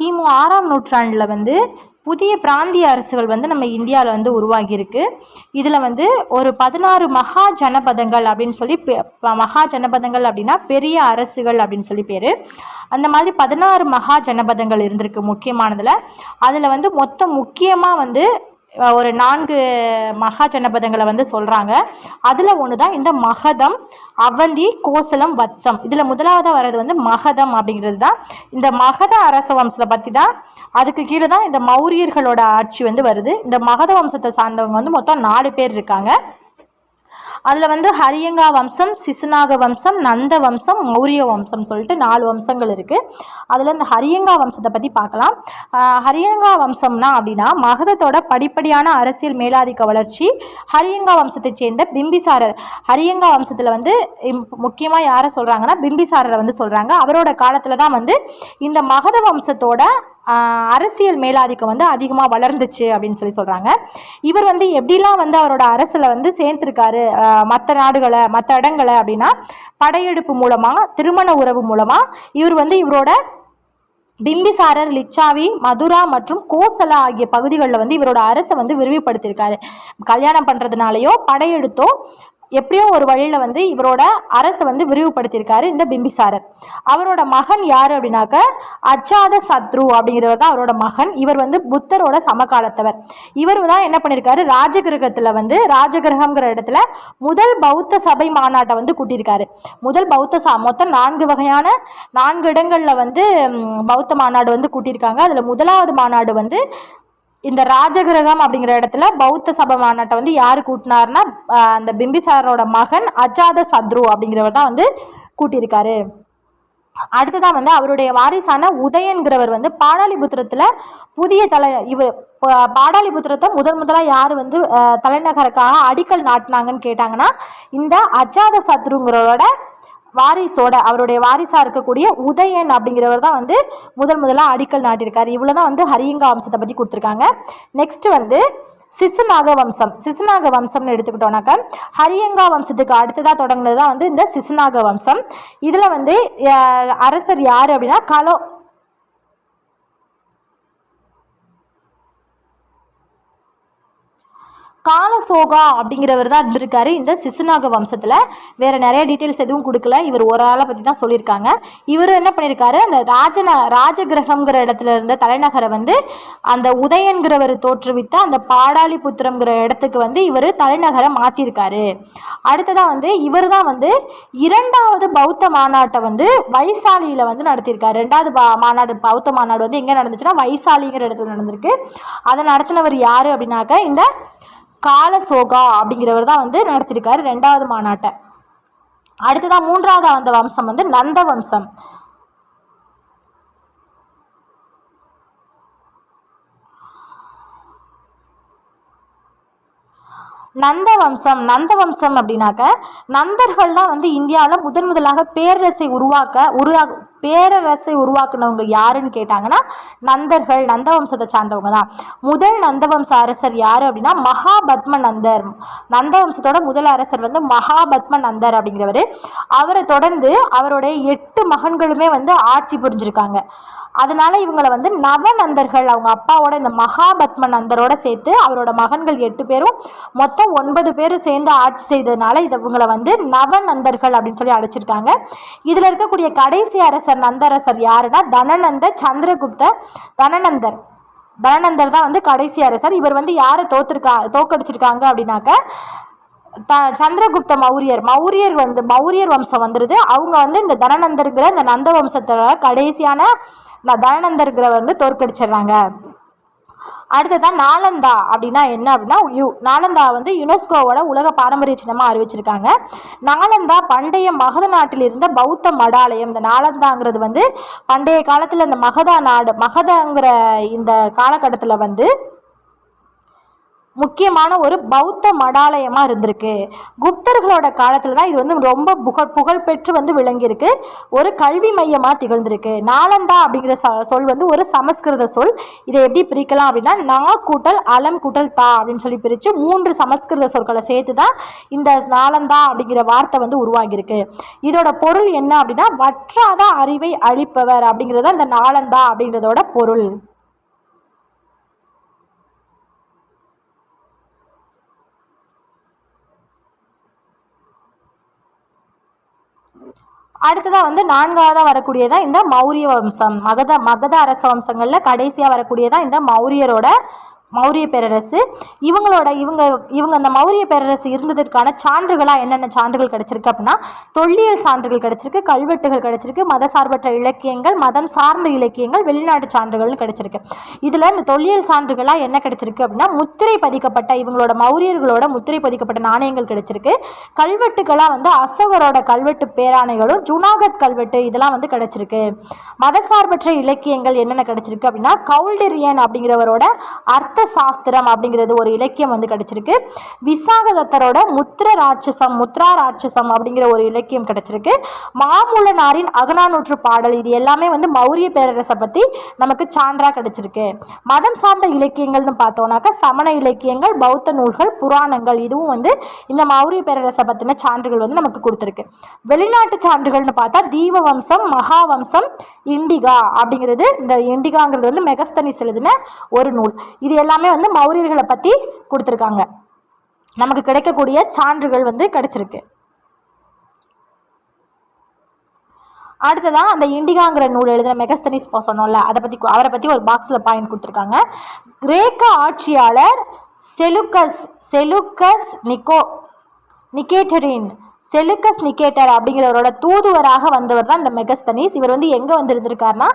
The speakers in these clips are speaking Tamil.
கிமு ஆறாம் நூற்றாண்டில் வந்து புதிய பிராந்திய அரசுகள் வந்து நம்ம இந்தியாவில் வந்து உருவாகியிருக்கு. இதில் வந்து ஒரு பதினாறு மகா ஜனபதங்கள் அப்படின்னு சொல்லி பெ- மகா ஜனபதங்கள் அப்படின்னா பெரிய அரசுகள் அப்படின்னு சொல்லி பேர். அந்த மாதிரி பதினாறு மகா ஜனபதங்கள் இருந்திருக்கு முக்கியமானதில். அதில் வந்து மொத்தம் முக்கியமாக வந்து ஒரு நான்கு மகா ஜனபதங்களை வந்து சொல்கிறாங்க அதில் ஒன்று தான் இந்த மகதம் அவந்தி கோசலம் வத்சம். இதில் முதலாவதாக வர்றது வந்து மகதம் அப்படிங்கிறது தான் இந்த மகத அரச வம்சத்தை பற்றி தான் அதுக்கு கீழே தான் இந்த மௌரியர்களோட ஆட்சி வந்து வருது. இந்த மகத வம்சத்தை சார்ந்தவங்க வந்து மொத்தம் நாலு பேர் இருக்காங்க. அதில் வந்து ஹரியங்கா வம்சம் சிசுநாக வம்சம் நந்த வம்சம் மௌரிய வம்சம் சொல்லிட்டு நாலு வம்சங்கள் இருக்குது அதில் இந்த ஹரியங்கா வம்சத்தை பற்றி பார்க்கலாம். ஹரியங்கா வம்சம்னா அப்படின்னா மகதத்தோட படிப்படியான அரசியல் மேலாதிக்க வளர்ச்சி ஹரியங்கா வம்சத்தை சேர்ந்த பிம்பிசாரர். ஹரியங்கா வம்சத்தில் வந்து முக்கியமாக யாரை சொல்கிறாங்கன்னா பிம்பிசாரரை வந்து சொல்கிறாங்க அவரோட காலத்தில் தான் வந்து இந்த மகத வம்சத்தோட அரசியல் மேலாதிக்கம் வந்து அதிகமாக வளர்ந்துச்சு அப்படின்னு சொல்லி சொல்கிறாங்க இவர் வந்து எப்படிலாம் வந்து அவரோட அரசில் வந்து சேர்ந்துருக்காரு? மற்ற நாடுகளை மற்ற இடங்களை அப்படின்னா படையெடுப்பு மூலமாக திருமண உறவு மூலமாக இவர் வந்து இவரோட பிம்பிசாரர் லிச்சாவி மதுரா மற்றும் கோசலா ஆகிய பகுதிகளில் வந்து இவரோட அரசை வந்து விரிவுபடுத்தியிருக்காரு. கல்யாணம் பண்ணுறதுனாலையோ படையெடுத்தோ எப்படியோ ஒரு வழியில் வந்து இவரோட அரசை வந்து விரிவுபடுத்தியிருக்காரு இந்த பிம்பிசாரர். அவரோட மகன் யார் அப்படின்னாக்க அச்சாத சத்ரு அப்படிங்கிறவர் தான் அவரோட மகன். இவர் வந்து புத்தரோட சமகாலத்தவர். இவர் தான் என்ன பண்ணியிருக்காரு ராஜகிரகத்தில் வந்து ராஜகிரகங்கிற இடத்துல முதல் பௌத்த சபை மாநாட்டை வந்து கூட்டியிருக்காரு. முதல் பௌத்த சா மொத்தம் நான்கு வகையான நான்கு இடங்களில் வந்து பௌத்த மாநாடு வந்து கூட்டியிருக்காங்க. அதில் முதலாவது மாநாடு வந்து இந்த ராஜகிரகம் அப்படிங்கிற இடத்துல பௌத்த சபை மாநாட்டை வந்து யார் கூட்டினார்னா அந்த பிம்பிசாரோட மகன் அஜாத சத்ரு அப்படிங்கிறவர் தான் வந்து கூட்டியிருக்காரு. அடுத்ததான் வந்து அவருடைய வாரிசான உதயன்கிறவர் வந்து பாடாலிபுத்திரத்தில் புதிய தலை இவர் பாடாலிபுத்திரத்தை முதன் முதலாக யார் வந்து தலைநகருக்காக அடிக்கல் நாட்டினாங்கன்னு கேட்டாங்கன்னா இந்த அஜாத சத்ருங்கிறவரோட வாரிசோட அவருடைய வாரிசாக இருக்கக்கூடிய உதயன் அப்படிங்கிறவர் தான் வந்து முதல் முதலாக அடிக்கல் நாட்டியிருக்கார். இவ்வளோ தான் வந்து ஹரியங்கா வம்சத்தை பற்றி கொடுத்துருக்காங்க. நெக்ஸ்ட் வந்து சிசுநாக வம்சம். சிசுநாக வம்சம்னு எடுத்துக்கிட்டோம்னாக்கா ஹரியங்கா வம்சத்துக்கு அடுத்ததாக தொடங்கினது தான் வந்து இந்த சிசுநாக வம்சம். இதில் வந்து அரசர் யார் அப்படின்னா கலோ காலசோகா அப்படிங்கிறவர் தான் இருந்திருக்காரு. இந்த சிசுநாக வம்சத்தில் வேற நிறைய டீட்டெயில்ஸ் எதுவும் கொடுக்கல. இவர் ஒரு ஆளை பற்றி தான் சொல்லியிருக்காங்க. இவர் என்ன பண்ணியிருக்காரு? அந்த ராஜன ராஜகிரகம்ங்கிற இடத்துல இருந்த தலைநகரை வந்து அந்த உதயன்கிறவர் தோற்றுவித்த அந்த பாடாளிபுத்திரங்கிற இடத்துக்கு வந்து இவர் தலைநகரை மாற்றிருக்காரு அடுத்ததாக வந்து இவர் தான் வந்து இரண்டாவது பௌத்த மாநாட்டை வந்து வைசாலியில் வந்து நடத்தியிருக்காரு. ரெண்டாவது மாநாடு பௌத்த மாநாடு வந்து எங்கே நடந்துச்சுன்னா வைசாலிங்கிற இடத்துல நடந்திருக்கு. அதை நடத்தினவர் யார் அப்படின்னாக்க இந்த காலசோகா அப்படிங்கிறவர் தான் வந்து நடத்தியிருக்காரு ரெண்டாவது மாநாட்டை. அடுத்ததான் மூன்றாவது அந்த வம்சம் வந்து நந்த வம்சம். நந்த வம்சம் நந்த வம்சம் அப்படின்னாக்க நந்தர்கள் தான் வந்து இந்தியாவில் முதன் முதலாக பேரரசை உருவாக்க உருவா பேரரசை உருவாக்குனவங்க யாருன்னு கேட்டாங்கன்னா நந்தர்கள் நந்தவம்சத்தை சார்ந்தவங்க தான். முதல் நந்தவம்ச அரசர் யார் அப்படின்னா மகாபத்ம நந்தர் நந்தவம்சத்தோட முதல் அரசர் வந்து மகாபத்ம நந்தர் அப்படிங்கிறவர். அவரை தொடர்ந்து அவருடைய எட்டு மகன்களுமே வந்து ஆட்சி புரிஞ்சிருக்காங்க. அதனால இவங்களை வந்து நவநந்தர்கள் அவங்க அப்பாவோட இந்த மகாபத்ம நந்தரோட சேர்த்து அவரோட மகன்கள் எட்டு பேரும் மொத்தம் ஒன்பது பேரும் சேர்ந்து ஆட்சி செய்ததுனால இது இவங்களை வந்து நவநந்தர்கள் அப்படின்னு சொல்லி அழைச்சிருக்காங்க. இதில் இருக்கக்கூடிய கடைசி அரசர் நந்தரசர் யாருன்னா தனநந்த சந்திரகுப்த தனநந்தர். தனநந்தர் தான் வந்து கடைசி அரசர். இவர் வந்து யாரை தோத்துருக்கா தோக்கடிச்சிருக்காங்க அப்படின்னாக்க த சந்திரகுப்த மௌரியர். மௌரியர் வந்து மௌரியர் வம்சம் வந்துடுது அவங்க வந்து இந்த தனநந்தருங்கிற இந்த நந்த வம்சத்தோட கடைசியான ந- வந்து தோற்கடிச்சிடுறாங்க. அடுத்ததான் நாலந்தா அப்படின்னா என்ன அப்படின்னா யு நாலந்தா வந்து யுனெஸ்கோவோட உலக பாரம்பரிய சின்னமாக அறிவிச்சிருக்காங்க. நாலந்தா பண்டைய மகத நாட்டில் இருந்த பௌத்த மடாலயம். இந்த நாலந்தாங்கிறது வந்து பண்டைய காலத்தில் இந்த மகதா நாடு மகதங்கிற இந்த காலகட்டத்தில் வந்து முக்கியமான ஒரு பௌத்த மடாலயமாக இருந்திருக்கு. குப்தர்களோட காலத்தில் தான் இது வந்து ரொம்ப புகழ் புகழ்பெற்று வந்து விளங்கியிருக்கு. ஒரு கல்வி மையமாக திகழ்ந்திருக்கு. நாலந்தா அப்படிங்கிற ச சொல் வந்து ஒரு சமஸ்கிருத சொல். இதை எப்படி பிரிக்கலாம் அப்படின்னா நா கூட்டல் அலம் கூட்டல் தா அப்படின்னு சொல்லி பிரித்து மூன்று சமஸ்கிருத சொற்களை சேர்த்து தான் இந்த நாலந்தா அப்படிங்கிற வார்த்தை வந்து உருவாகியிருக்கு. இதோட பொருள் என்ன அப்படின்னா வற்றாத அறிவை அழிப்பவர் அப்படிங்கிறது இந்த நாலந்தா அப்படிங்கிறதோட பொருள். அடுத்ததாக வந்து நான்காவதாக வரக்கூடியதான் இந்த மௌரிய வம்சம் மகத மகத அரச வம்சங்களில் கடைசியாக வரக்கூடியதான் இந்த மௌரியரோட மௌரிய பேரரசு. இவங்களோட இவங்க இவங்க அந்த மௌரிய பேரரசு இருந்ததற்கான சான்றுகளாக என்னென்ன சான்றுகள் கிடைச்சிருக்கு அப்படின்னா தொல்லியல் சான்றுகள் கிடைச்சிருக்கு கல்வெட்டுகள் கிடைச்சிருக்கு மத சார்பற்ற இலக்கியங்கள் மதம் சார்ந்த இலக்கியங்கள் வெளிநாட்டு சான்றுகள்னு கிடைச்சிருக்கு. இதில் இந்த தொல்லியல் சான்றுகளாக என்ன கிடைச்சிருக்கு அப்படின்னா முத்திரை பதிக்கப்பட்ட இவங்களோட மௌரியர்களோட முத்திரை பதிக்கப்பட்ட நாணயங்கள் கிடைச்சிருக்கு. கல்வெட்டுகளாக வந்து அசோகரோட கல்வெட்டு பேராணைகளும் ஜுனாகத் கல்வெட்டு இதெல்லாம் வந்து கிடைச்சிருக்கு. மதசார்பற்ற இலக்கியங்கள் என்னென்ன கிடைச்சிருக்கு அப்படின்னா கவுல்டிரியன் அப்படிங்கிறவரோட அர்த்த சாஸ்திரம் அப்படிங்கிறது ஒரு இலக்கியம் வந்து கிடைச்சிருக்கு. விசாகதத்தரோட முத்திர ராட்சசம் முத்ரா ராட்சசம் அப்படிங்கிற ஒரு இலக்கியம் கிடைச்சிருக்கு. மாமூலனாரின் அகனானூற்று பாடல் இது எல்லாமே வந்து மௌரிய பேரரசை பற்றி நமக்கு சான்றாக கிடைச்சிருக்கு. மதம் சார்ந்த இலக்கியங்கள்னு பார்த்தோம்னாக்கா சமண இலக்கியங்கள் பௌத்த நூல்கள் புராணங்கள் இதுவும் வந்து இந்த மௌரிய பேரரசை பற்றின சான்றுகள் வந்து நமக்கு கொடுத்துருக்கு. வெளிநாட்டு சான்றுகள்னு பார்த்தா தீப வம்சம் மகாவம்சம் இண்டிகா அப்படிங்கிறது இந்த இண்டிகாங்கிறது வந்து மெகஸ்தனிஸ் எழுதின ஒரு நூல். இது எல்லாம் எல்லாமே வந்து மௌரியர்களை பற்றி கொடுத்துருக்காங்க. நமக்கு கிடைக்கக்கூடிய சான்றுகள் வந்து கிடைச்சிருக்கு. அடுத்ததான் அந்த இண்டிகாங்கிற நூல் எழுதின மெகஸ்தனிஸ் சொன்னோம்ல அதை பற்றி அவரை பற்றி ஒரு பாக்ஸில் பாயிண்ட் கொடுத்துருக்காங்க. கிரேக்க ஆட்சியாளர் செலுக்கஸ் செலுக்கஸ் நிக்கோ நிக்கேட்டரின் செலுக்கஸ் நிக்கேட்டர் அப்படிங்கிறவரோட தூதுவராக வந்தவர் தான் இந்த மெகஸ்தனிஸ். இவர் வந்து எங்கே வந்திருந்திருக்காருன்னா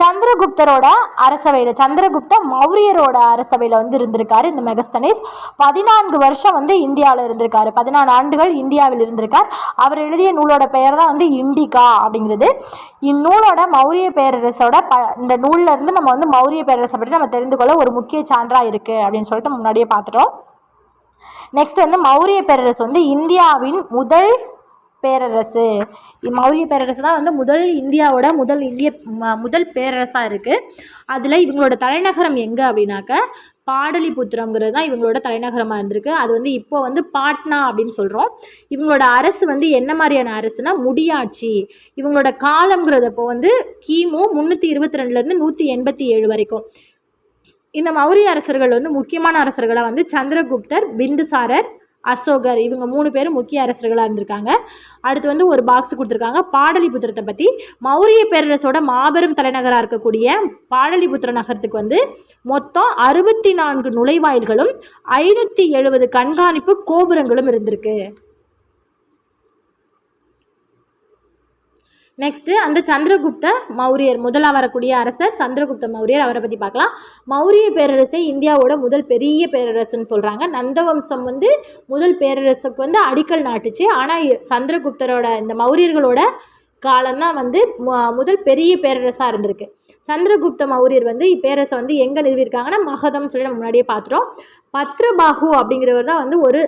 சந்திரகுப்தரோட அரசவையில் சந்திரகுப்த மௌரியரோட அரசவையில் வந்து இருந்திருக்காரு இந்த மெகஸ்தனிஸ். பதினான்கு வருஷம் வந்து இந்தியாவில் இருந்திருக்காரு. பதினாலு ஆண்டுகள் இந்தியாவில் இருந்திருக்கார். அவர் எழுதிய நூலோட பெயர் தான் வந்து இண்டிகா அப்படிங்கிறது. இந்நூலோட மௌரிய பேரரசோட ப இந்த நூலில் இருந்து நம்ம வந்து மௌரிய பேரரசை பற்றி நம்ம தெரிந்து கொள்ள ஒரு முக்கிய சான்றாக இருக்குது அப்படின்னு சொல்லிட்டு முன்னாடியே பார்த்துட்டோம். நெக்ஸ்ட் வந்து மௌரிய பேரரசு வந்து இந்தியாவின் முதல் பேரரசு. மௌரிய பேரரசு தான் வந்து முதல் இந்தியாவோட முதல் இந்திய ம- முதல் பேரரசாக இருக்குது அதில் இவங்களோட தலைநகரம் எங்கே அப்படின்னாக்க பாடலிபுத்திரங்கிறது தான் இவங்களோட தலைநகரமாக இருந்திருக்கு. அது வந்து இப்போ வந்து பாட்னா அப்படின்னு சொல்கிறோம் இவங்களோட அரசு வந்து என்ன மாதிரியான அரசுனா முடியாட்சி. இவங்களோட காலங்கிறதப்போ வந்து கிமு முந்நூற்றி இருபத்தி ரெண்டுலேருந்து நூற்றி எண்பத்தி ஏழு வரைக்கும். இந்த மௌரிய அரசர்கள் வந்து முக்கியமான அரசர்களாக வந்து சந்திரகுப்தர் பிந்துசாரர் அசோகர் இவங்க மூணு பேரும் முக்கிய அரசர்களாக இருந்திருக்காங்க. அடுத்து வந்து ஒரு பாக்ஸ் கொடுத்துருக்காங்க. பாடலிபுத்திரத்தை பற்றி மௌரிய பேரரசோட மாபெரும் தலைநகராக இருக்கக்கூடிய பாடலிபுத்திர நகரத்துக்கு வந்து மொத்தம் அறுபத்தி நான்கு நுழைவாயில்களும் ஐநூற்றி எழுபது கண்காணிப்பு கோபுரங்களும் இருந்திருக்கு. நெக்ஸ்ட்டு அந்த சந்திரகுப்த மௌரியர் முதலாக வரக்கூடிய அரசர் சந்திரகுப்த மௌரியர் அவரை பற்றி பார்க்கலாம். மௌரிய பேரரசை இந்தியாவோட முதல் பெரிய பேரரசுன்னு சொல்கிறாங்க நந்தவம்சம் வந்து முதல் பேரரசுக்கு வந்து அடிக்கல் நாட்டுச்சு. ஆனால் சந்திரகுப்தரோட இந்த மௌரியர்களோட காலம்தான் வந்து முதல் பெரிய பேரரசாக இருந்திருக்கு. சந்திரகுப்த மௌரியர் வந்து இப்பேரரசை வந்து எங்கே நிறுவியிருக்காங்கன்னா மகதம்னு சொல்லி நம்ம முன்னாடியே பார்த்துட்டோம். பத்ரபாகு அப்படிங்கிறவர் தான் வந்து ஒரு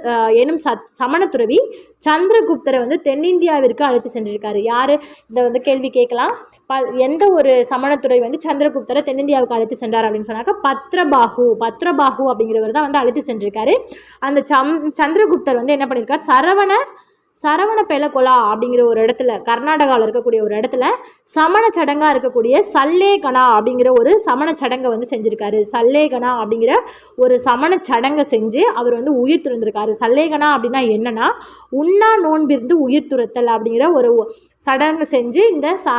எனும் சத் சமணத்துறவி. சந்திரகுப்தரை வந்து தென்னிந்தியாவிற்கு அழைத்து சென்றிருக்காரு. யார்? இதை வந்து கேள்வி கேட்கலாம். ப எந்த ஒரு சமணத்துறை வந்து சந்திரகுப்தரை தென்னிந்தியாவுக்கு அழைத்து சென்றார் அப்படின்னு சொன்னாக்க பத்ரபாகு பத்ரபாகு அப்படிங்கிறவர் தான் வந்து அழைத்து சென்றிருக்காரு. அந்த சம் சந்திரகுப்தர் வந்து என்ன பண்ணியிருக்கார் சரவண சரவண பெலகொலா அப்படிங்கிற ஒரு இடத்துல கர்நாடகாவில் இருக்கக்கூடிய ஒரு இடத்துல சமண சடங்காக இருக்கக்கூடிய சல்லேகனா அப்படிங்கிற ஒரு சமண சடங்கை வந்து செஞ்சுருக்காரு. சல்லேகனா அப்படிங்கிற ஒரு சமண சடங்கை செஞ்சு அவர் வந்து உயிர் துறந்திருக்காரு. சல்லேகனா அப்படின்னா என்னன்னா உண்ணா நோன்பிருந்து உயிர் துறத்தல் அப்படிங்கிற ஒரு சடங்கு செஞ்சு இந்த ச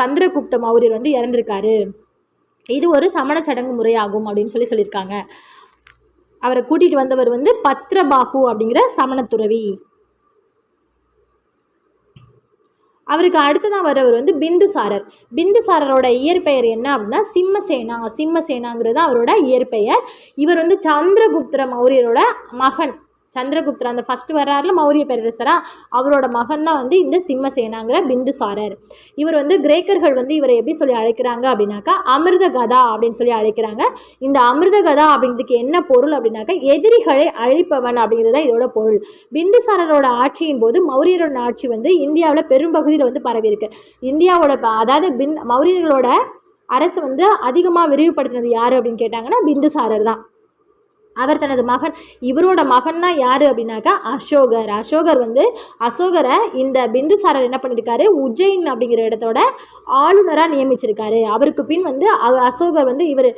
சந்திரகுப்த மௌரியர் வந்து இறந்திருக்காரு. இது ஒரு சமண சடங்கு முறையாகும் அப்படின்னு சொல்லி சொல்லியிருக்காங்க. அவரை கூட்டிகிட்டு வந்தவர் வந்து பத்ரபாகு அப்படிங்கிற சமணத்துறவி. அவருக்கு அடுத்ததான் வரவர் வந்து பிந்துசாரர். பிந்துசாரரோட இயற்பெயர் என்ன அப்படின்னா சிம்மசேனா. சிம்மசேனாங்கிறது அவரோட இயற்பெயர். இவர் வந்து சந்திரகுப்தர மௌரியரோட மகன். சந்திரகுப்தர் அந்த ஃபஸ்ட்டு வர்றாருல மௌரிய பேரரசரா அவரோட மகன் தான் வந்து இந்த சிம்மசேனாங்கிற பிந்துசாரர். இவர் வந்து கிரேக்கர்கள் வந்து இவரை எப்படி சொல்லி அழைக்கிறாங்க அப்படின்னாக்கா அமிர்த கதா அப்படின்னு சொல்லி அழைக்கிறாங்க. இந்த அமிர்த கதா அப்படிங்கிறதுக்கு என்ன பொருள் அப்படின்னாக்கா எதிரிகளை அழிப்பவன் அப்படிங்கிறது தான் இதோட பொருள். பிந்துசாரரோட ஆட்சியின் போது மௌரியரோட ஆட்சி வந்து இந்தியாவில் பெரும்பகுதியில் வந்து பரவியிருக்கு இந்தியாவோட ப- அதாவது பின் மௌரியர்களோட அரசு வந்து அதிகமாக விரிவுபடுத்தினது யார் அப்படின்னு கேட்டாங்கன்னா பிந்துசாரர் தான். அவர் தனது மகன் இவரோட மகன் தான் யார் அப்படின்னாக்கா அசோகர். அசோகர் வந்து அசோகரை இந்த பிந்துசாரர் என்ன பண்ணியிருக்காரு உஜ்ஜைன் அப்படிங்கிற இடத்தோட ஆளுநராக நியமிச்சிருக்காரு. அவருக்கு பின் வந்து அசோகர் வந்து இவர்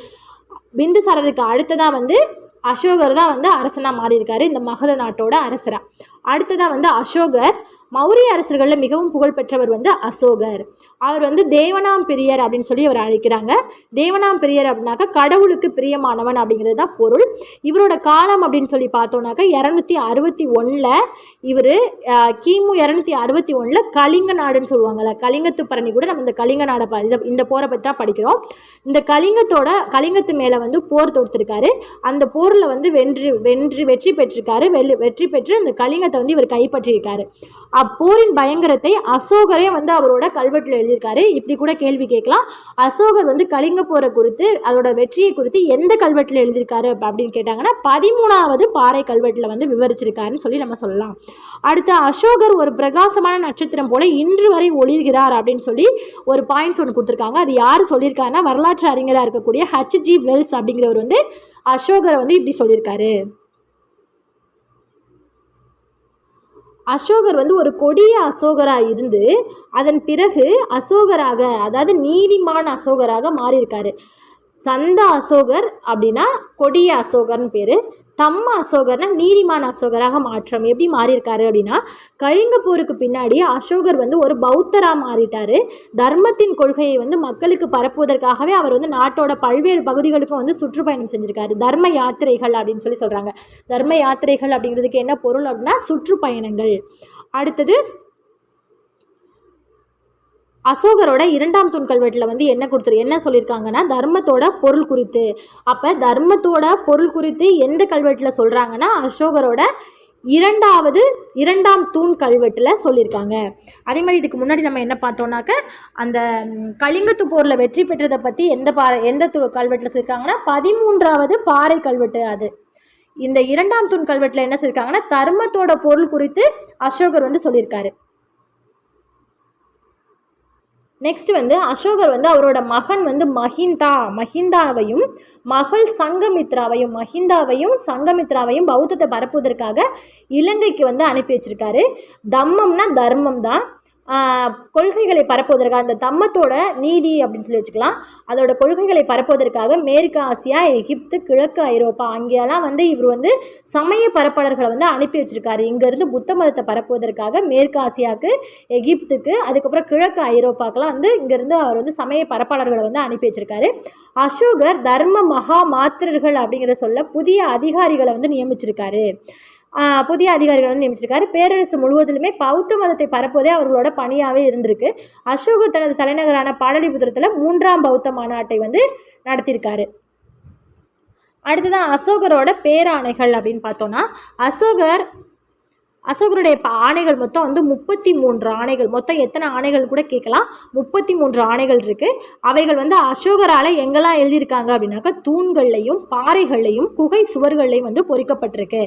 பிந்துசாரருக்கு அடுத்ததாக வந்து அசோகர் தான் வந்து அரசனாக மாறியிருக்காரு இந்த மகத நாட்டோட அரசராக அடுத்ததாக வந்து அசோகர் மௌரிய அரசர்களில் மிகவும் புகழ்பெற்றவர் வந்து அசோகர். அவர் வந்து தேவனாம் பிரியர் அப்படின்னு சொல்லி அவர் அழைக்கிறாங்க. தேவனாம் பிரியர் அப்படின்னாக்கா கடவுளுக்கு பிரியமானவன் அப்படிங்கிறது தான் பொருள். இவரோட காலம் அப்படின்னு சொல்லி பார்த்தோன்னாக்கா இரநூத்தி அறுபத்தி ஒன்றில் இவர் கிமு இரநூத்தி அறுபத்தி ஒன்றில் கலிங்க நாடுன்னு சொல்லுவாங்கள்ல கலிங்கத்து பரணி கூட நம்ம இந்த கலிங்க நாடை இதை இந்த போரை பற்றி தான் படிக்கிறோம். இந்த கலிங்கத்தோட கலிங்கத்து மேலே வந்து போர் தொடுத்திருக்காரு. அந்த போரில் வந்து வென்று வென்று வெற்றி பெற்றிருக்காரு. வெள்ளி வெற்றி பெற்று அந்த கலிங்கத்தை வந்து இவர் கைப்பற்றியிருக்காரு. அப்போரின் பயங்கரத்தை அசோகரே வந்து அவரோட கல்வெட்டில் எழுதி எழுதியிருக்காரு இப்படி கூட கேள்வி கேட்கலாம். அசோகர் வந்து கலிங்க போரை குறித்து அதோட வெற்றியை குறித்து எந்த கல்வெட்டில் எழுதியிருக்காரு அப்படின்னு கேட்டாங்கன்னா பதிமூணாவது பாறை கல்வெட்டில் வந்து விவரிச்சிருக்காருன்னு சொல்லி நம்ம சொல்லலாம். அடுத்து அசோகர் ஒரு பிரகாசமான நட்சத்திரம் போல இன்று வரை ஒளிர்கிறார் அப்படின்னு சொல்லி ஒரு பாயிண்ட்ஸ் ஒன்று கொடுத்துருக்காங்க. அது யார் சொல்லியிருக்காருன்னா வரலாற்று அறிஞராக இருக்கக்கூடிய ஹச்ஜி வெல்ஸ் அப்படிங்கிறவர் வந்து அசோகரை வந்து இப்படி சொல்லியிருக்காரு. அசோகர் வந்து ஒரு கொடிய அசோகராக இருந்து அதன் பிறகு அசோகராக அதாவது நீதிமான் அசோகராக மாறியிருக்காரு. சந்த அசோகர் அப்படின்னா கொடிய அசோகர்னு பேர். தம்ம அசோகர்னா நீதிமான் அசோகராக மாற்றம். எப்படி மாறியிருக்காரு அப்படின்னா கலிங்க போருக்கு பின்னாடி அசோகர் வந்து ஒரு பௌத்தராக மாறிட்டார். தர்மத்தின் கொள்கையை வந்து மக்களுக்கு பரப்புவதற்காகவே அவர் வந்து நாட்டோட பல்வேறு பகுதிகளுக்கும் வந்து சுற்றுப்பயணம் செஞ்சுருக்காரு. தர்ம யாத்திரைகள் அப்படின்னு சொல்லி சொல்கிறாங்க தர்ம யாத்திரைகள் அப்படிங்கிறதுக்கு என்ன பொருள் அப்படின்னா சுற்றுப்பயணங்கள். அடுத்தது அசோகரோட இரண்டாம் தூண் கல்வெட்டில் வந்து என்ன கொடுத்துரு என்ன சொல்லியிருக்காங்கன்னா தர்மத்தோட பொருள் குறித்து. அப்போ தர்மத்தோட பொருள் குறித்து எந்த கல்வெட்டில் சொல்கிறாங்கன்னா அசோகரோட இரண்டாவது இரண்டாம் தூண் கல்வெட்டில் சொல்லியிருக்காங்க அதே மாதிரி இதுக்கு முன்னாடி நம்ம என்ன பார்த்தோம்னாக்க அந்த கலிங்கத்து போரில் வெற்றி பெற்றதை பற்றி எந்த பாறை எந்த து கல்வெட்டில் சொல்லியிருக்காங்கன்னா பதிமூன்றாவது பாறை கல்வெட்டு அது. இந்த இரண்டாம் தூண் கல்வெட்டில் என்ன சொல்லியிருக்காங்கன்னா தர்மத்தோட பொருள் குறித்து அசோகர் வந்து சொல்லியிருக்காரு நெக்ஸ்ட் வந்து அசோகர் வந்து அவரோட மகன் வந்து மஹிந்தா. மஹிந்தாவையும் மகள் சங்கமித்ராவையும் மஹிந்தாவையும் சங்கமித்ராவையும் பௌத்தத்தை பரப்புவதற்காக இலங்கைக்கு வந்து அனுப்பி வச்சிருக்காரு. தம்மம்னா தர்மம் தான் கொள்கைகளை பரப்புவதற்காக அந்த தம்மத்தோட நீதி அப்படின்னு சொல்லி வச்சுக்கலாம். அதோட கொள்கைகளை பரப்புவதற்காக மேற்கு ஆசியா எகிப்து கிழக்கு ஐரோப்பா அங்கேயெல்லாம் வந்து இவர் வந்து சமய பரப்பாளர்களை வந்து அனுப்பி வச்சுருக்காரு. இங்கேருந்து புத்த மதத்தை பரப்புவதற்காக மேற்கு ஆசியாவுக்கு எகிப்துக்கு அதுக்கப்புறம் கிழக்கு ஐரோப்பாக்கெல்லாம் வந்து இங்கேருந்து அவர் வந்து சமய பரப்பாளர்களை வந்து அனுப்பி வச்சுருக்காரு. அசோகர் தர்ம மகா மாத்திரர்கள் அப்படிங்கிற சொல்ல புதிய அதிகாரிகளை வந்து நியமிச்சிருக்காரு. புதிய அதிகாரிகள் வந்து நியமிச்சிருக்காரு. பேரரசு முழுவதிலுமே பௌத்த மதத்தை பரப்புவதே அவர்களோட பணியாகவே இருந்திருக்கு. அசோகர் தனது தலைநகரான பாடலிபுத்திரத்தில் மூன்றாம் பௌத்த மாநாட்டை வந்து நடத்தியிருக்காரு. அடுத்ததான் அசோகரோட பேராணைகள் அப்படின்னு பார்த்தோன்னா அசோகர் அசோகருடைய ஆணைகள் மொத்தம் வந்து முப்பத்தி மூன்று ஆணைகள். மொத்தம் எத்தனை ஆணைகள் கூட கேட்கலாம். முப்பத்தி மூன்று ஆணைகள் இருக்குது அவைகள் வந்து அசோகரால் எங்கெல்லாம் எழுதியிருக்காங்க அப்படின்னாக்கா தூண்கள்லையும் பாறைகள்லையும் குகை சுவர்கள்லையும் வந்து பொறிக்கப்பட்டிருக்கு.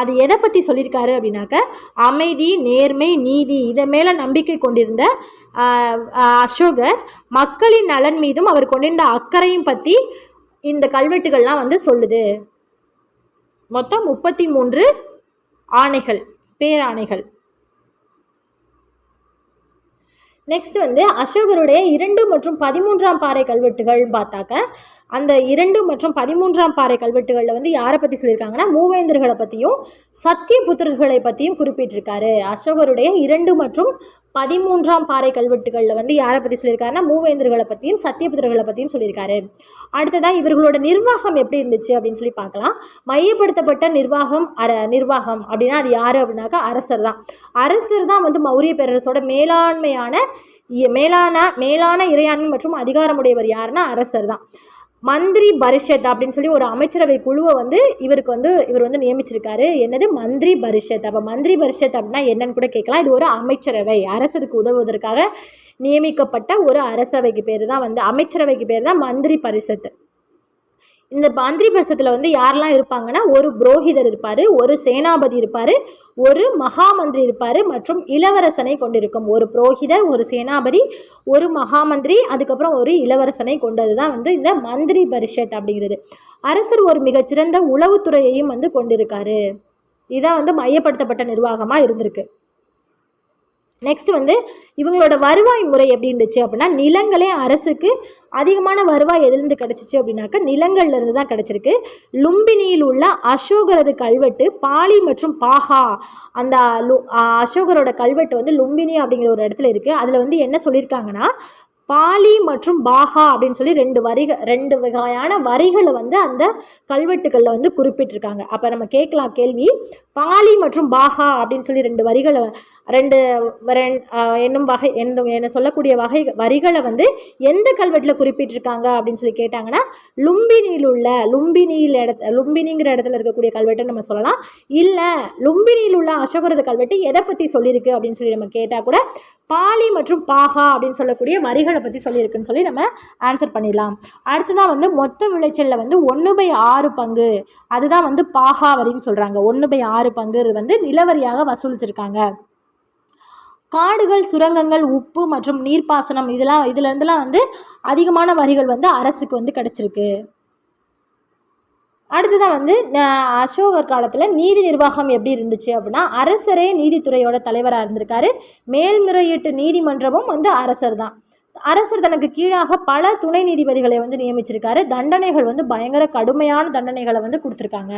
அது எதை பற்றி சொல்லியிருக்காரு அப்படின்னாக்க அமைதி நேர்மை நீதி இதை மேலே நம்பிக்கை கொண்டிருந்த அசோகர் மக்களின் நலன் மீதும் அவர் கொண்டிருந்த அக்கறையும் பற்றி இந்த கல்வெட்டுகள்லாம் வந்து சொல்லுது. மொத்தம் முப்பத்தி மூன்று ஆணைகள். பேராணைகள். நெக்ஸ்ட் வந்து அசோகருடைய இரண்டு மற்றும் பதிமூன்றாம் பாறை கல்வெட்டுகள் பார்த்தாக்க அந்த இரண்டு மற்றும் பதிமூன்றாம் பாறை கல்வெட்டுகளில் வந்து யாரை பற்றி சொல்லியிருக்காங்கன்னா மூவேந்தர்களை பற்றியும் சத்தியபுத்திரர்களை பற்றியும் குறிப்பிட்டிருக்காரு. அசோகருடைய இரண்டு மற்றும் பதிமூன்றாம் பாறை கல்வெட்டுகளில் வந்து யாரை பற்றி சொல்லியிருக்காருன்னா மூவேந்தர்களை பற்றியும் சத்தியபுத்திரர்களை பற்றியும் சொல்லியிருக்காரு. அடுத்ததாக இவர்களோட நிர்வாகம் எப்படி இருந்துச்சு அப்படின்னு சொல்லி பார்க்கலாம். மையப்படுத்தப்பட்ட நிர்வாகம் அர நிர்வாகம் அப்படின்னா அது யார் அப்படின்னாக்கா அரசர் தான். அரசர் தான் வந்து மௌரிய பேரரசோட மேலாண்மையான இ- மேலான மேலான இறையாண்மை மற்றும் அதிகாரமுடையவர் யாருன்னா அரசர் தான். மந்திரி பரிஷத் அப்படின்னு சொல்லி ஒரு அமைச்சரவை குழுவை வந்து இவருக்கு வந்து இவர் வந்து நியமிச்சிருக்காரு. என்னது? மந்திரி பரிஷத். அப்போ மந்திரி பரிஷத் அப்படின்னா என்னன்னு கூட கேட்கலாம். இது ஒரு அமைச்சரவை. அரசருக்கு உதவுவதற்காக நியமிக்கப்பட்ட ஒரு அரசவைக்கு பேர் தான் வந்து அமைச்சரவைக்கு பேர் தான் மந்திரி பரிஷத். இந்த மந்திரி பரிசத்தில் வந்து யாரெல்லாம் இருப்பாங்கன்னா ஒரு புரோகிதர் இருப்பார் ஒரு சேனாபதி இருப்பார் ஒரு மகாமந்திரி இருப்பார் மற்றும் இளவரசனை கொண்டிருக்கும். ஒரு புரோகிதர் ஒரு சேனாபதி ஒரு மகாமந்திரி அதுக்கப்புறம் ஒரு இளவரசனை கொண்டது தான் வந்து இந்த மந்திரி பரிஷத் அப்படிங்கிறது. அரசர் ஒரு மிகச்சிறந்த உளவுத்துறையையும் வந்து கொண்டிருக்காரு. இதான் வந்து மையப்படுத்தப்பட்ட நிர்வாகமாக இருந்திருக்கு. நெக்ஸ்ட் வந்து இவங்களோட வருவாய் முறை எப்படி இருந்துச்சு அப்படின்னா நிலங்களே அரசுக்கு அதிகமான வருவாய் எதிலிருந்து கிடச்சிச்சு அப்படின்னாக்கா நிலங்கள்லேருந்து தான் கிடச்சிருக்கு. லும்பினியில் உள்ள அசோகரது கல்வெட்டு பாலி மற்றும் பாஹா அந்த லு அசோகரோட கல்வெட்டு வந்து லும்பினி அப்படிங்கிற ஒரு இடத்துல இருக்குது அதில் வந்து என்ன சொல்லியிருக்காங்கன்னா பாலி மற்றும் பாஹா அப்படின்னு சொல்லி ரெண்டு வரிகள் ரெண்டு வகையான வரிகளை வந்து அந்த கல்வெட்டுகளில் வந்து குறிப்பிட்டிருக்காங்க. அப்போ நம்ம கேட்கலாம் கேள்வி பாலி மற்றும் பாஹா அப்படின்னு சொல்லி ரெண்டு வரிகளை ரெண்டு என்னும் வகை என்னும் என்ன சொல்லக்கூடிய வகை வரிகளை வந்து எந்த கல்வெட்டில் குறிப்பிட்டிருக்காங்க அப்படின்னு சொல்லி கேட்டாங்கன்னா லும்பினியில் உள்ள லும்பினியில் இடத்த லும்பினிங்கிற இடத்துல இருக்கக்கூடிய கல்வெட்டை நம்ம சொல்லலாம். இல்லை லும்பினியில் உள்ள அசோகரது கல்வெட்டு எதை பற்றி சொல்லியிருக்கு அப்படின்னு சொல்லி நம்ம கேட்டால் கூட பாலி மற்றும் பாகா அப்படின்னு சொல்லக்கூடிய வரிகளை பற்றி சொல்லியிருக்குன்னு சொல்லி நம்ம ஆன்சர் பண்ணிடலாம். அடுத்ததான் வந்து மொத்த விளைச்சலில் வந்து ஒன்று பை ஆறு பங்கு. அதுதான் வந்து பாகா வரின்னு சொல்கிறாங்க ஒன்று பை ஆறு பங்கு வந்து நிலவரியாக வசூலிச்சிருக்காங்க. காடுகள் சுரங்கங்கள் உப்பு மற்றும் நீர்ப்பாசனம் இதெல்லாம் இதுலேருந்துலாம் வந்து அதிகமான வரிகள் வந்து அரசுக்கு வந்து கிடச்சிருக்கு. அடுத்ததான் வந்து அசோகர் காலத்தில் நீதி நிர்வாகம் எப்படி இருந்துச்சு அப்படின்னா அரசரே நீதித்துறையோட தலைவராக இருந்திருக்காரு. மேல்முறையீட்டு நீதிமன்றமும் வந்து அரசர் தான் அரசர் தனக்கு கீழாக பல துணை நீதிபதிகளை வந்து நியமிச்சிருக்காரு. தண்டனைகள் வந்து பயங்கர கடுமையான தண்டனைகளை வந்து கொடுத்துருக்காங்க.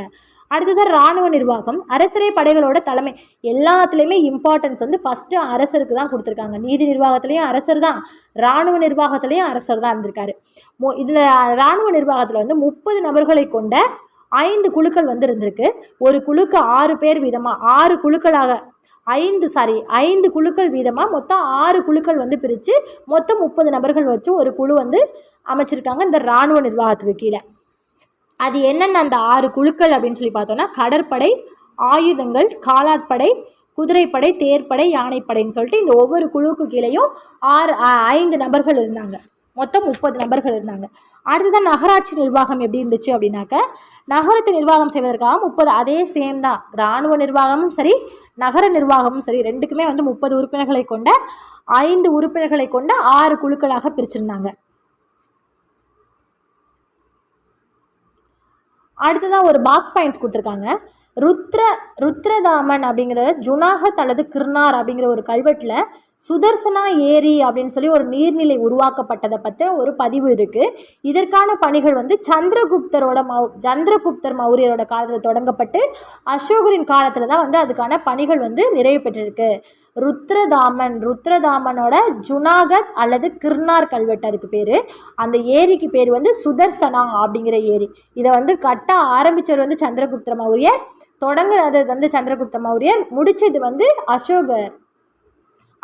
அடுத்ததான் இராணுவ நிர்வாகம் அரசரே படைகளோட தலைமை எல்லாத்துலேயுமே இம்பார்ட்டன்ஸ் வந்து ஃபஸ்ட்டு அரசருக்கு தான் கொடுத்துருக்காங்க. நீதி நிர்வாகத்துலேயும் அரசர் தான் இராணுவ நிர்வாகத்துலேயும் அரசர் தான் இருந்திருக்காரு. மோ இதில் இராணுவ நிர்வாகத்தில் வந்து முப்பது நபர்களை கொண்ட ஐந்து குழுக்கள் வந்து இருந்திருக்கு. ஒரு குழுக்கு ஆறு பேர் வீதமாக ஆறு குழுக்களாக ஐந்து சாரி ஐந்து குழுக்கள் வீதமாக மொத்தம் ஆறு குழுக்கள் வந்து பிரித்து மொத்தம் முப்பது நபர்கள் வச்சு ஒரு குழு வந்து அமைச்சிருக்காங்க இந்த இராணுவ நிர்வாகத்துக்கு கீழே. அது என்னென்ன அந்த ஆறு குழுக்கள் அப்படின்னு சொல்லி பார்த்தோன்னா கடற்படை ஆயுதங்கள் காலாட்படை குதிரைப்படை தேர்ப்படை யானைப்படைன்னு சொல்லிட்டு இந்த ஒவ்வொரு குழுவுக்கு கீழேயும் ஆறு ஐந்து நபர்கள் இருந்தாங்க. மொத்தம் முப்பது நபர்கள் இருந்தாங்க. அடுத்ததான் நகராட்சி நிர்வாகம் எப்படி இருந்துச்சு அப்படின்னாக்க நகரத்தை நிர்வாகம் செய்வதற்காக முப்பது அதே சேம் தான். இராணுவ நிர்வாகமும் சரி நகர நிர்வாகமும் சரி ரெண்டுக்குமே வந்து முப்பது உறுப்பினர்களை கொண்ட ஐந்து உறுப்பினர்களை கொண்ட ஆறு குழுக்களாக பிரிச்சிருந்தாங்க. அடுத்ததாக ஒரு பாக்ஸ் பாயிண்ட்ஸ் கொடுத்துருக்காங்க. ருத்ர ருத்ரதாமன் அப்படிங்கிற ஜுனாகத் அல்லது கிருணார் அப்படிங்கிற ஒரு கல்வெட்டில் சுதர்சனா ஏரி அப்படின்னு சொல்லி ஒரு நீர்நிலை உருவாக்கப்பட்டதை பற்றின ஒரு பதிவு இருக்குது இதற்கான பணிகள் வந்து சந்திரகுப்தரோட மௌ சந்திரகுப்தர் மௌரியரோட காலத்தில் தொடங்கப்பட்டு அசோகரின் காலத்தில் தான் வந்து அதுக்கான பணிகள் வந்து நிறைவு பெற்றிருக்கு. ருத்ரதாமன் ருத்ரதாமனோட ஜுனாகத் அல்லது கிருணார் கல்வெட்டு அதுக்கு பேர். அந்த ஏரிக்கு பேர் வந்து சுதர்சனா அப்படிங்கிற ஏரி. இதை வந்து கட்ட ஆரம்பித்தவர் வந்து சந்திரகுப்தர் மௌரியர். தொடங்கினது வந்து சந்திரகுப்த மௌரியர் முடித்தது வந்து அசோகர்.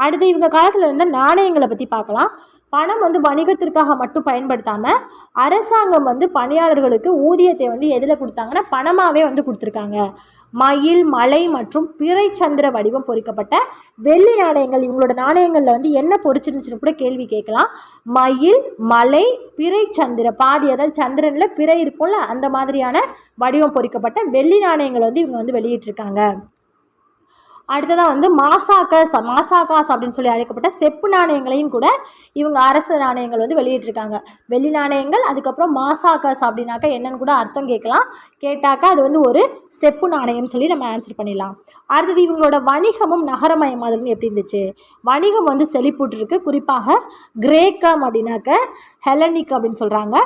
அடுத்து இவங்க காலத்தில் இருந்த நாணயங்களை பற்றி பார்க்கலாம். பணம் வந்து வணிகத்திற்காக மட்டும் பயன்படுத்தாமல் அரசாங்கம் வந்து பணியாளர்களுக்கு ஊதியத்தை வந்து எதில் கொடுத்தாங்கன்னா பணமாகவே வந்து கொடுத்துருக்காங்க. மயில் மலை மற்றும் பிறை சந்திர வடிவம் பொறிக்கப்பட்ட வெள்ளி நாணயங்கள். இவங்களோட நாணயங்களில் வந்து என்ன பொறிச்சிருந்துச்சுன்னு கூட கேள்வி கேட்கலாம். மயில் மலை பிறை சந்திர பாதி அதாவது சந்திரனில் பிறை இருக்கும்ல அந்த மாதிரியான வடிவம் பொறிக்கப்பட்ட வெள்ளி நாணயங்களை வந்து இவங்க வந்து வெளியிட்டிருக்காங்க. அடுத்ததாக வந்து மாசாக்கஸ் மாசாக்காஸ் அப்படின்னு சொல்லி அழைக்கப்பட்ட செப்பு நாணயங்களையும் கூட இவங்க அரசு நாணயங்கள் வந்து வெளியிட்டிருக்காங்க. வெள்ளி நாணயங்கள் அதுக்கப்புறம் மாசாக்காஸ் அப்படின்னாக்கா என்னன்னு கூட அர்த்தம் கேட்கலாம். கேட்டாக்கா அது வந்து ஒரு செப்பு நாணயம் சொல்லி நம்ம ஆன்சர் பண்ணிடலாம். அடுத்தது இவங்களோட வணிகமும் நகரமயமாதலும் எப்படி இருந்துச்சு? வணிகம் வந்து செழிப்புட்டுருக்கு. குறிப்பாக கிரேக்கம் அப்படின்னாக்க ஹெலனிக் அப்படின்னு சொல்கிறாங்க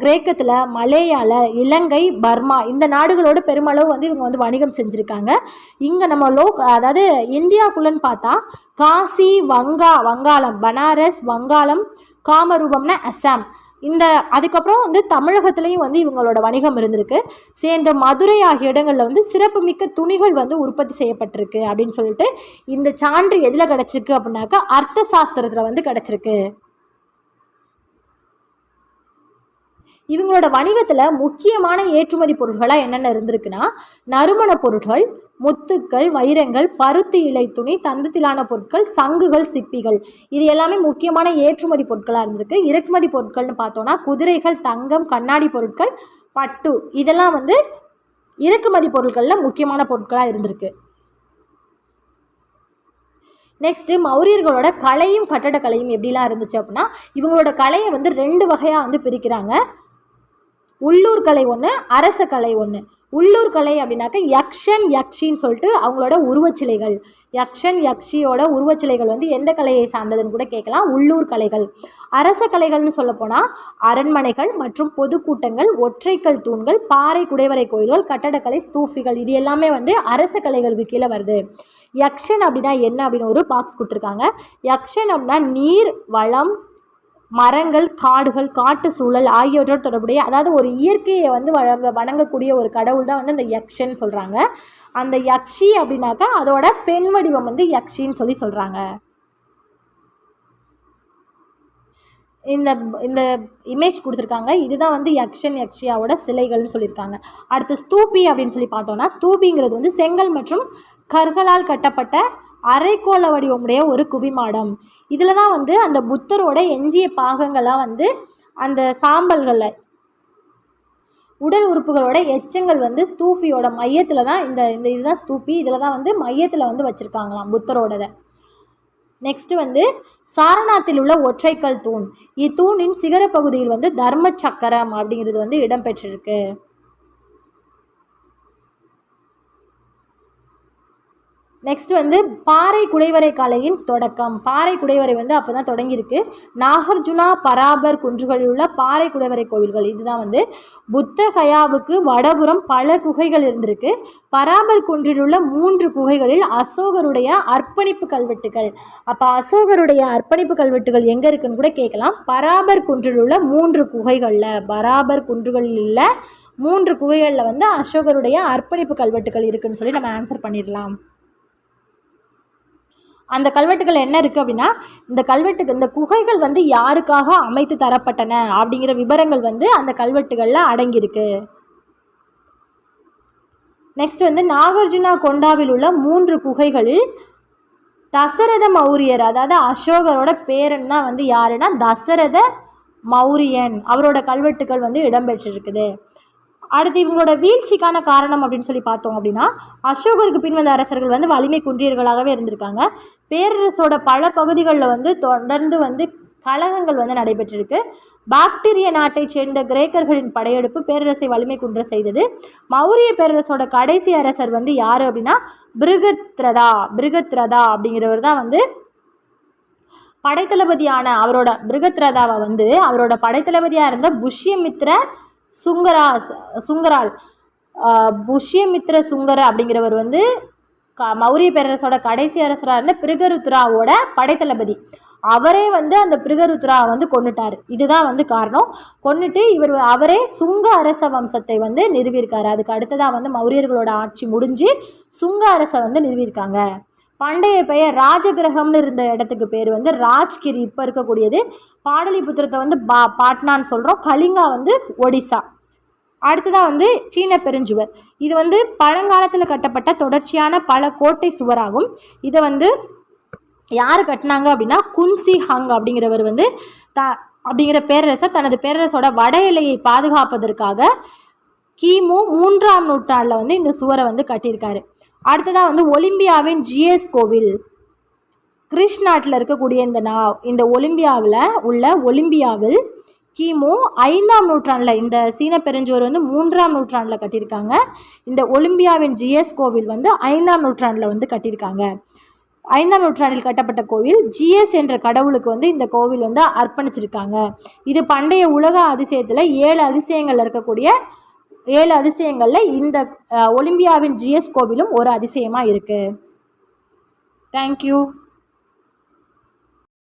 கிரேக்கத்தில் மலேயால இலங்கை பர்மா இந்த நாடுகளோடு பெருமளவு வந்து இவங்க வந்து வணிகம் செஞ்சுருக்காங்க. இங்கே நம்ம லோ அதாவது இந்தியாக்குள்ளன்னு பார்த்தா காசி வங்கா வங்காளம் பனாரஸ் வங்காளம் காமரூபம்னா அஸ்ஸாம் இந்த அதுக்கப்புறம் வந்து தமிழகத்துலேயும் வந்து இவங்களோட வணிகம் இருந்திருக்கு. சேர்ந்த மதுரை ஆகிய இடங்களில் வந்து சிறப்புமிக்க துணிகள் வந்து உற்பத்தி செய்யப்பட்டிருக்கு அப்படின்னு சொல்லிட்டு இந்த சான்று எதில் கிடச்சிருக்கு அப்படின்னாக்கா அர்த்த சாஸ்திரத்தில் வந்து கிடச்சிருக்கு. இவங்களோட வணிகத்தில் முக்கியமான ஏற்றுமதி பொருட்களாக என்னென்ன இருந்திருக்குன்னா நறுமணப் பொருட்கள் முத்துக்கள் வைரங்கள் பருத்தி இலை துணி தந்தத்திலான பொருட்கள் சங்குகள் சிப்பிகள். இது எல்லாமே முக்கியமான ஏற்றுமதி பொருட்களாக இருந்திருக்கு. இறக்குமதி பொருட்கள்னு பார்த்தோன்னா குதிரைகள் தங்கம் கண்ணாடி பொருட்கள் பட்டு. இதெல்லாம் வந்து இறக்குமதி பொருட்களில் முக்கியமான பொருட்களாக இருந்திருக்கு. நெக்ஸ்ட்டு மௌரியர்களோட கலையும் கட்டடக்கலையும் எப்படிலாம் இருந்துச்சு அப்படின்னா இவங்களோட கலையை வந்து ரெண்டு வகையாக வந்து பிரிக்கிறாங்க. உள்ளூர் கலை ஒன்று அரச கலை ஒன்று உள்ளூர் கலை அப்படின்னாக்க யக்ஷன் யக்ஷின்னு சொல்லிட்டு அவங்களோட உருவச்சிலைகள். யக்ஷன் யக்ஷியோட உருவச்சிலைகள் வந்து எந்த கலையை சார்ந்ததுன்னு கூட கேட்கலாம். உள்ளூர் கலைகள். அரச கலைகள்னு சொல்லப்போனால் அரண்மனைகள் மற்றும் பொதுக்கூட்டங்கள் ஒற்றைக்கல் தூண்கள் பாறை குடைவரை கோயில்கள் கட்டடக்கலை ஸ்தூஃபிகள் இது எல்லாமே வந்து அரச கலைகளுக்கு கீழே வருது. யக்ஷன் அப்படின்னா என்ன அப்படின்னு ஒரு பாக்ஸ் கொடுத்துருக்காங்க. யக்ஷன் அப்படின்னா நீர் வளம் மரங்கள் காடுகள் காட்டு சூழல் ஆகியவற்றோடு தொடர்புடைய அதாவது ஒரு இயற்கையை வந்து வழங்க வணங்கக்கூடிய ஒரு கடவுள் தான் வந்து அந்த யக்ஷன்னு சொல்கிறாங்க அந்த யக்ஷி அப்படின்னாக்கா அதோட பெண் வடிவம் வந்து யக்ஷின்னு சொல்லி சொல்கிறாங்க இந்த இந்த இமேஜ் கொடுத்துருக்காங்க. இதுதான் வந்து யக்ஷன் யக்ஷியாவோட சிலைகள்னு சொல்லியிருக்காங்க. அடுத்து ஸ்தூபி அப்படின்னு சொல்லி பார்த்தோன்னா ஸ்தூபிங்கிறது வந்து செங்கல் மற்றும் கற்களால் கட்டப்பட்ட அரைக்கோள வடிவமுடைய ஒரு குவிமாடம். இதில் தான் வந்து அந்த புத்தரோட எஞ்சிய பாகங்கள்லாம் வந்து அந்த சாம்பல்களில் உடல் உறுப்புகளோட எச்சங்கள் வந்து ஸ்தூபியோட மையத்தில் தான் இந்த இந்த இதுதான் ஸ்தூபி. இதில் தான் வந்து மையத்தில் வந்து வச்சுருக்காங்களாம் புத்தரோடதை. நெக்ஸ்ட் வந்து சாரநாத்தில் உள்ள ஒற்றைக்கல் தூண். இத்தூணின் சிகர பகுதியில் வந்து தர்ம சக்கரம் அப்படிங்கிறது வந்து இடம்பெற்றிருக்கு நெக்ஸ்ட் வந்து பாறை குடைவரை கலையின் தொடக்கம். பாறை குடைவரை வந்து அப்போ தான் தொடங்கியிருக்கு. நாகார்ஜுனா பராபர் குன்றுகளில் உள்ள பாறை குடைவரை கோவில்கள். இதுதான் வந்து புத்த கயாவுக்கு வடபுறம் பல குகைகள் இருந்திருக்கு. பராபர் குன்றில் உள்ள மூன்று குகைகளில் அசோகருடைய அர்ப்பணிப்பு கல்வெட்டுகள். அப்போ அசோகருடைய அர்ப்பணிப்பு கல்வெட்டுகள் எங்கே இருக்குன்னு கூட கேட்கலாம். பராபர் குன்றில் உள்ள மூன்று குகைகளில் பராபர் குன்றுகளில் உள்ள மூன்று குகைகளில் வந்து அசோகருடைய அர்ப்பணிப்பு கல்வெட்டுகள் இருக்குன்னு சொல்லி நம்ம ஆன்சர் பண்ணிடலாம். அந்த கல்வெட்டுகள் என்ன இருக்குது அப்படின்னா இந்த கல்வெட்டுக்கு இந்த குகைகள் வந்து யாருக்காக அமைத்து தரப்பட்டன அப்படிங்கிற விவரங்கள் வந்து அந்த கல்வெட்டுகளில் அடங்கியிருக்கு. நெக்ஸ்ட் வந்து நாகார்ஜுனா கொண்டாவில் உள்ள மூன்று குகைகளில் தசரத மௌரியர் அதாவது அசோகரோட பேரன் தான் வந்து யாருன்னா தசரத மௌரியன் அவரோட கல்வெட்டுகள் வந்து இடம்பெற்றிருக்குது அடுத்து இவங்களோட வீழ்ச்சிக்கான காரணம் அப்படின்னு சொல்லி பார்த்தோம் அப்படின்னா அசோகருக்கு பின் வந்த அரசர்கள் வந்து வலிமை குன்றியர்களாகவே இருந்திருக்காங்க. பேரரசோட பல பகுதிகளில் வந்து தொடர்ந்து வந்து கழகங்கள் வந்து நடைபெற்றிருக்கு. பாக்டீரிய நாட்டைச் சேர்ந்த கிரேக்கர்களின் படையெடுப்பு பேரரசை வலிமை குன்ற செய்தது. மௌரிய பேரரசோட கடைசி அரசர் வந்து யார் அப்படின்னா பிருகத்ரதா பிருகத்ரதா அப்படிங்கிறவர் தான் வந்து படைத்தளபதியான அவரோட பிருகத்ரதாவை வந்து அவரோட படைத்தளபதியாக இருந்த புஷ்யமித்ர சுங்கரா சுங்கரால் புஷ்யமித்ர சுங்கர அப்படிங்கிறவர் வந்து க மௌரிய பேரரசோட கடைசி அரசராக இருந்த பிருகருத்ராவோட படைத்தளபதி. அவரே வந்து அந்த பிருகருத்ரா வந்து கொண்டுட்டார் இதுதான் வந்து காரணம். கொண்டுட்டு இவர் அவரே சுங்க அரச வம்சத்தை வந்து நிறுவியிருக்காரு. அதுக்கு அடுத்ததாக வந்து மௌரியர்களோட ஆட்சி முடிஞ்சு சுங்க அரசை வந்து நிறுவியிருக்காங்க. பண்டைய பெயர் ராஜகிரகம்னு இருந்த இடத்துக்கு பேர் வந்து ராஜ்கிரி. இப்போ இருக்கக்கூடியது பாடலிபுத்திரத்தை வந்து பா பாட்னான்னு சொல்கிறோம் கலிங்கா வந்து ஒடிசா. அடுத்ததாக வந்து சீன பெருஞ்சுவர். இது வந்து பழங்காலத்தில் கட்டப்பட்ட தொடர்ச்சியான பல கோட்டை சுவராகும். இதை வந்து யார் கட்டினாங்க அப்படின்னா குன்சி ஹங் அப்படிங்கிறவர் வந்து த அப்படிங்கிற பேரரசர் தனது பேரரசோட வட எல்லையை பாதுகாப்பதற்காக கிமு மூன்றாம் நூற்றாண்டில் வந்து இந்த சுவரை வந்து கட்டியிருக்காரு. அடுத்ததாக வந்து ஒலிம்பியாவின் ஜிஎஸ் கோவில். கிரிஷ் நாட்டில் இருக்கக்கூடிய இந்த நா இந்த ஒலிம்பியாவில் உள்ள ஒலிம்பியாவில் கிமு ஐந்தாம் நூற்றாண்டில் இந்த சீன பெருஞ்சுவர் வந்து மூன்றாம் நூற்றாண்டில் கட்டியிருக்காங்க. இந்த ஒலிம்பியாவின் ஜிஎஸ் கோவில் வந்து ஐந்தாம் நூற்றாண்டில் வந்து கட்டியிருக்காங்க. ஐந்தாம் நூற்றாண்டில் கட்டப்பட்ட கோவில் ஜிஎஸ் என்ற கடவுளுக்கு வந்து இந்த கோவில் வந்து அர்ப்பணிச்சிருக்காங்க. இது பண்டைய உலக அதிசயத்தில் ஏழு அதிசயங்களில் இருக்கக்கூடிய ஏழு அதிசயங்களில் இந்த ஒலிம்பியாவின் ஜிஎஸ் கோவிலும் ஒரு அதிசயமாக இருக்குது தேங்க்யூ